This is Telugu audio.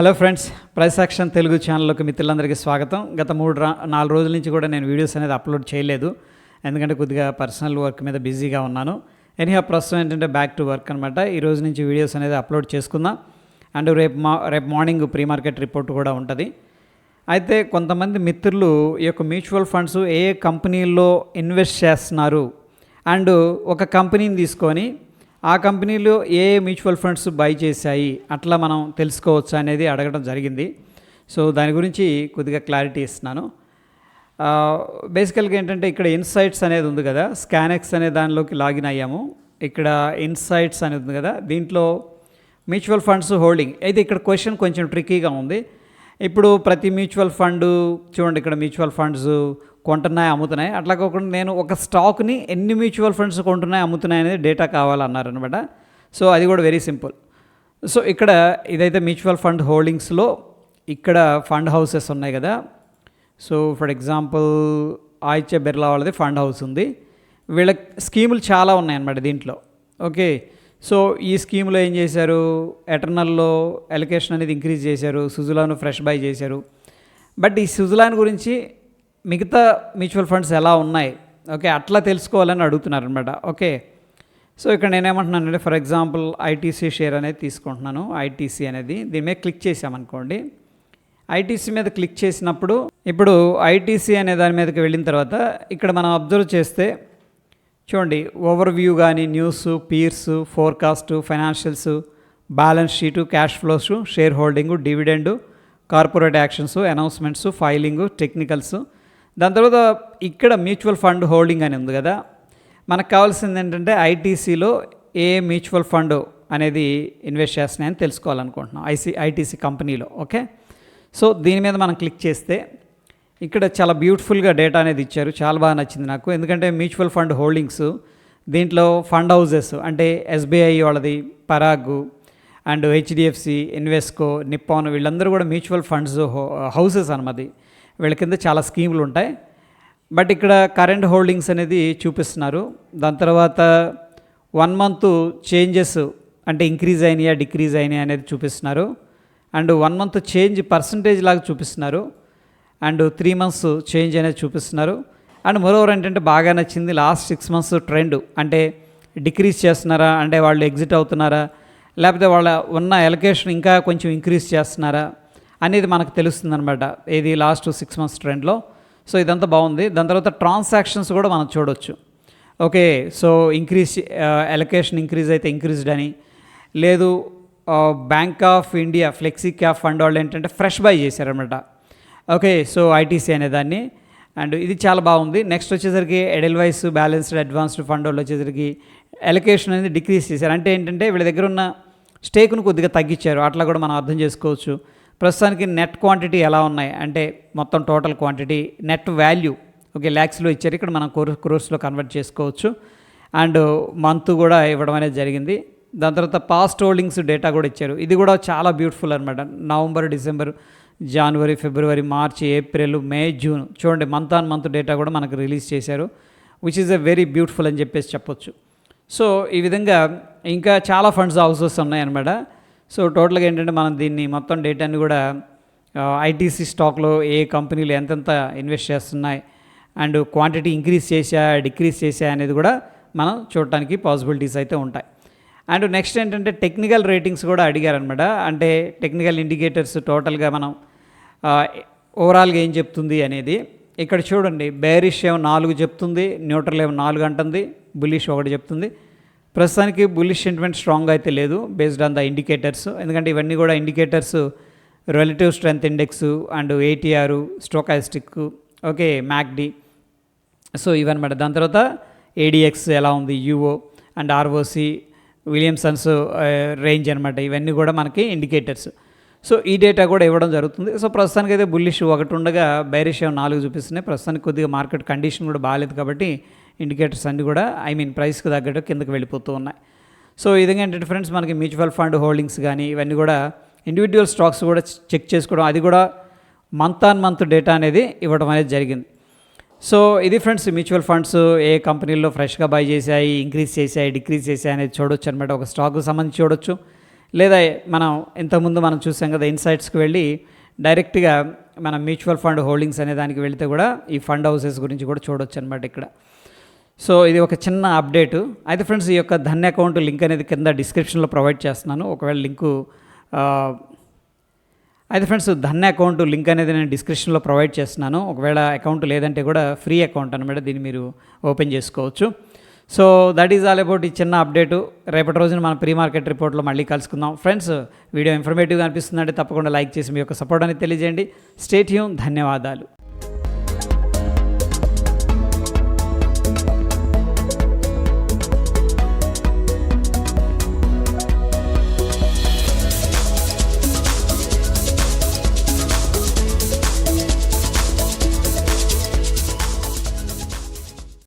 Hello friends price action Telugu ఛానల్లోకి మిత్రులందరికీ స్వాగతం. గత మూడు రా నాలుగు రోజుల నుంచి కూడా నేను వీడియోస్ అనేది అప్లోడ్ చేయలేదు. ఎందుకంటే కొద్దిగా పర్సనల్ వర్క్ మీద బిజీగా ఉన్నాను. ఎనీహా ప్రస్తుతం ఏంటంటే బ్యాక్ టు వర్క్ అనమాట ఈ రోజు నుంచి వీడియోస్ అనేది అప్లోడ్ చేసుకుందాం. అండ్ రేపు మా రేపు మార్నింగ్ ప్రీ మార్కెట్ రిపోర్ట్ కూడా ఉంటుంది. అయితే కొంతమంది మిత్రులు ఈ యొక్క మ్యూచువల్ ఫండ్స్ ఏ ఏ కంపెనీల్లో ఇన్వెస్ట్ చేస్తున్నారు? అండ్ ఒక కంపెనీని తీసుకొని ఆ కంపెనీలో ఏ ఏ మ్యూచువల్ ఫండ్స్ బై చేశాయి అట్లా మనం తెలుసుకోవచ్చు అనేది అడగడం జరిగింది. సో దాని గురించి కొద్దిగా క్లారిటీ ఇస్తున్నాను. బేసికల్గా ఏంటంటే ఇక్కడ ఇన్సైట్స్ అనేది ఉంది కదా స్కానెక్స్ అనే దానిలోకి లాగిన్ అయ్యాము. ఇక్కడ ఇన్సైట్స్ అనేది ఉంది కదా దీంట్లో మ్యూచువల్ ఫండ్స్ హోల్డింగ్. అయితే ఇక్కడ క్వశ్చన్ కొంచెం ట్రిక్కీగా ఉంది. ఇప్పుడు ప్రతి మ్యూచువల్ ఫండ్ చూడండి ఇక్కడ మ్యూచువల్ ఫండ్స్ కొంటున్నాయి అమ్ముతున్నాయి. అట్లా కాకుండా నేను ఒక స్టాక్ని ఎన్ని మ్యూచువల్ ఫండ్స్ కొంటున్నాయి అమ్ముతున్నాయి అనేది డేటా కావాలన్నారనమాట సో అది కూడా వెరీ సింపుల్. సో ఇక్కడ ఇదైతే మ్యూచువల్ ఫండ్ హోల్డింగ్స్లో ఇక్కడ ఫండ్ హౌసెస్ ఉన్నాయి కదా. So for example Aditya Birla వాళ్ళది ఫండ్ హౌస్ ఉంది. వీళ్ళ స్కీములు చాలా ఉన్నాయన్నమాట దీంట్లో. ఓకే. సో ఈ స్కీమ్లో ఏం చేశారు? ఎటర్నల్లో ఎలకేషన్ అనేది ఇంక్రీజ్ చేశారు. సుజులాను ఫ్రెష్ బై చేశారు. బట్ ఈ సుజులాన్ గురించి మిగతా మ్యూచువల్ ఫండ్స్ ఎలా ఉన్నాయి? ఓకే అట్లా తెలుసుకోవాలని అడుగుతున్నారు అనమాట ఓకే సో ఇక్కడ నేనేమంటున్నానంటే ఫర్ ఎగ్జాంపుల్ ఐటీసీ షేర్ అనేది తీసుకుంటున్నాను ఐటీసీ అనేది. దీని మీద క్లిక్ చేసామనుకోండి ఐటీసీ మీద క్లిక్ చేసినప్పుడు ఇప్పుడు ఐటీసీ అనే దాని మీదకి వెళ్ళిన తర్వాత ఇక్కడ మనం అబ్జర్వ్ చేస్తే చూడండి ఓవర్ వ్యూ కానీ news peers forecast financials balance sheet cash flows share holding dividend corporate actions announcements filing technicals దాని తర్వాత ఇక్కడ మ్యూచువల్ ఫండ్ హోల్డింగ్ అని ఉంది కదా. మనకు కావాల్సింది ఏంటంటే ఐటీసీలో ఏ మ్యూచువల్ ఫండ్ అనేది ఇన్వెస్ట్ చేస్తున్నాయని తెలుసుకోవాలనుకుంటున్నాం. ఐసీ ఐటీసీ కంపెనీలో ఓకే? సో దీని మీద మనం క్లిక్ చేస్తే ఇక్కడ చాలా బ్యూటిఫుల్గా డేటా అనేది ఇచ్చారు. చాలా బాగా నచ్చింది నాకు. ఎందుకంటే మ్యూచువల్ ఫండ్ హోల్డింగ్స్ దీంట్లో ఫండ్ హౌజెస్ అంటే ఎస్బీఐ వాళ్ళది Parag and HDFC Invesco Nippon వీళ్ళందరూ కూడా మ్యూచువల్ ఫండ్స్ హౌసెస్ అనమాది వీళ్ళ కింద చాలా స్కీములు ఉంటాయి. బట్ ఇక్కడ కరెంట్ హోల్డింగ్స్ అనేది చూపిస్తున్నారు. దాని తర్వాత వన్ మంత్ చేంజెస్ అంటే ఇంక్రీజ్ అయినాయా డిక్రీజ్ అయినాయా అనేది చూపిస్తున్నారు. And one month change percentage లాగా చూపిస్తున్నారు. అండ్ త్రీ మంత్స్ చేంజ్ అనేది చూపిస్తున్నారు. అండ్ మరోవర్ ఏంటంటే బాగా నచ్చింది లాస్ట్ సిక్స్ మంత్స్ ట్రెండ్. అంటే డిక్రీజ్ చేస్తున్నారా? అంటే వాళ్ళు ఎగ్జిట్ అవుతున్నారా? లేకపోతే వాళ్ళ ఉన్న ఎలకేషన్ ఇంకా కొంచెం ఇంక్రీజ్ చేస్తున్నారా? అనేది మనకు తెలుస్తుంది అనమాట ఏది లాస్ట్ సిక్స్ మంత్స్ ట్రెండ్లో సో ఇదంతా బాగుంది. దాని తర్వాత ట్రాన్సాక్షన్స్ కూడా మనం చూడొచ్చు. Okay so increase allocation increase అయితే ఇంక్రీజ్డ్ అని. లేదు Bank of India flexi cap fund వాళ్ళు ఏంటంటే ఫ్రెష్ బై చేశారనమాట ఓకే సో ఐటీసీ అనే దాన్ని. అండ్ ఇది చాలా బాగుంది. నెక్స్ట్ వచ్చేసరికి ఎడెల్వైస్ బ్యాలెన్స్డ్ అడ్వాన్స్డ్ ఫండ్ వాళ్ళు వచ్చేసరికి ఎలకేషన్ అనేది డిక్రీజ్ చేశారు. అంటే ఏంటంటే వీళ్ళ దగ్గర ఉన్న స్టేక్ను కొద్దిగా తగ్గించారు. అట్లా కూడా మనం అర్థం చేసుకోవచ్చు. ప్రస్తుతానికి నెట్ క్వాంటిటీ ఎలా ఉన్నాయి? అంటే మొత్తం total quantity net value. Okay ల్యాక్స్లో ఇచ్చారు. ఇక్కడ మనం కోర్ క్రోర్స్లో కన్వర్ట్ చేసుకోవచ్చు. అండ్ మంత్ కూడా ఇవ్వడం అనేది జరిగింది. దాని తర్వాత పాస్ట్ హోల్డింగ్స్ డేటా కూడా ఇచ్చారు. ఇది కూడా చాలా బ్యూటిఫుల్ అనమాట నవంబర్ డిసెంబర్ జనవరి ఫిబ్రవరి మార్చి ఏప్రిల్ మే జూన్. చూడండి మంత్ ఆన్ మంత్ డేటా కూడా మనకు రిలీజ్ చేశారు. Which is a very beautiful అని చెప్పేసి చెప్పొచ్చు. సో ఈ విధంగా ఇంకా చాలా ఫండ్స్ హౌసెస్ ఉన్నాయన్నమాట సో టోటల్గా ఏంటంటే మనం దీన్ని మొత్తం డేటాని కూడా ఐటీసీ స్టాక్లో ఏ కంపెనీలు ఎంతెంత ఇన్వెస్ట్ చేస్తున్నాయి అండ్ క్వాంటిటీ ఇంక్రీజ్ చేసా డిక్రీజ్ చేసా అనేది కూడా మనం చూడటానికి పాసిబిలిటీస్ అయితే ఉంటాయి. అండ్ నెక్స్ట్ ఏంటంటే టెక్నికల్ రేటింగ్స్ కూడా అడిగారనమాట. అంటే టెక్నికల్ ఇండికేటర్స్ టోటల్గా మనం ఓవరాల్గా ఏం చెప్తుంది అనేది. ఇక్కడ చూడండి బేరిష్ ఏమో నాలుగు చెప్తుంది న్యూట్రల్ ఏమో నాలుగు అంటుంది బులిష్ ఒకటి చెప్తుంది. ప్రస్తుతానికి బులిష్ సెంటిమెంట్ స్ట్రాంగ్ అయితే లేదు బేస్డ్ ఆన్ ద ఇండికేటర్స్ ఎందుకంటే ఇవన్నీ కూడా indicators relative strength index and ATR stochastic okay MACD so ఇవన్నమాట. దాని తర్వాత ఏడిఎక్స్ ఎలా ఉంది? UO and ROC Williamson's range అనమాట ఇవన్నీ కూడా మనకి ఇండికేటర్స్ సో ఈ డేటా కూడా ఇవ్వడం జరుగుతుంది. సో ప్రస్తుతానికి అయితే బుల్లిష్ ఒకటి ఉండగా బైరిష్ నాలుగు చూపిస్తున్నాయి. ప్రస్తుతానికి కొద్దిగా మార్కెట్ కండిషన్ కూడా బాగాలేదు కాబట్టి ఇండికేటర్స్ అన్నీ కూడా ఐ మీన్ ప్రైస్కి తగ్గట్టు కిందకి వెళ్ళిపోతూ ఉన్నాయి. సో ఈ విధంగా ఏంటంటే ఫ్రెండ్స్ మనకి మ్యూచువల్ ఫండ్ హోల్డింగ్స్ కానీ ఇవన్నీ కూడా ఇండివిజువల్ స్టాక్స్ కూడా చెక్ చేసుకోవడం అది కూడా మంత్ ఆన్ మంత్ డేటా అనేది ఇవ్వడం అనేది జరిగింది. సో ఇది ఫ్రెండ్స్ మ్యూచువల్ ఫండ్స్ ఏ కంపెనీల్లో ఫ్రెష్గా బై చేశాయి ఇంక్రీజ్ చేశాయి డిక్రీజ్ చేశాయి అనేది చూడొచ్చు అనమాట ఒక స్టాక్ సంబంధించి చూడొచ్చు. లేదా మనం ఇంతకుముందు మనం చూసాం కదా ఇన్సైట్స్కి వెళ్ళి డైరెక్ట్గా మన మ్యూచువల్ ఫండ్ హోల్డింగ్స్ అనే దానికి వెళితే కూడా ఈ ఫండ్ హౌసెస్ గురించి కూడా చూడొచ్చు అనమాట ఇక్కడ. సో ఇది ఒక చిన్న అప్డేటు. అయితే ఫ్రెండ్స్ ఈ యొక్క ధన్య అకౌంట్ లింక్ అనేది కింద డిస్క్రిప్షన్లో ప్రొవైడ్ చేస్తున్నాను. ఒకవేళ లింకు అయితే ఫ్రెండ్స్ ధన్య అకౌంట్ లింక్ అనేది నేను డిస్క్రిప్షన్లో ప్రొవైడ్ చేస్తున్నాను. ఒకవేళ అకౌంట్ లేదంటే కూడా ఫ్రీ అకౌంట్ అనమాట. దీన్ని మీరు ఓపెన్ చేసుకోవచ్చు. So that is all about ఈ చిన్న అప్డేటు. రేపటి రోజున మన ప్రీ మార్కెట్ రిపోర్ట్లో మళ్ళీ కలుసుకుందాం. ఫ్రెండ్స్ వీడియో ఇన్ఫర్మేటివ్గా అనిపిస్తుందంటే తప్పకుండా లైక్ చేసి మీ యొక్క సపోర్ట్ అనేది తెలియజేయండి. స్టేట్ ధన్యవాదాలు.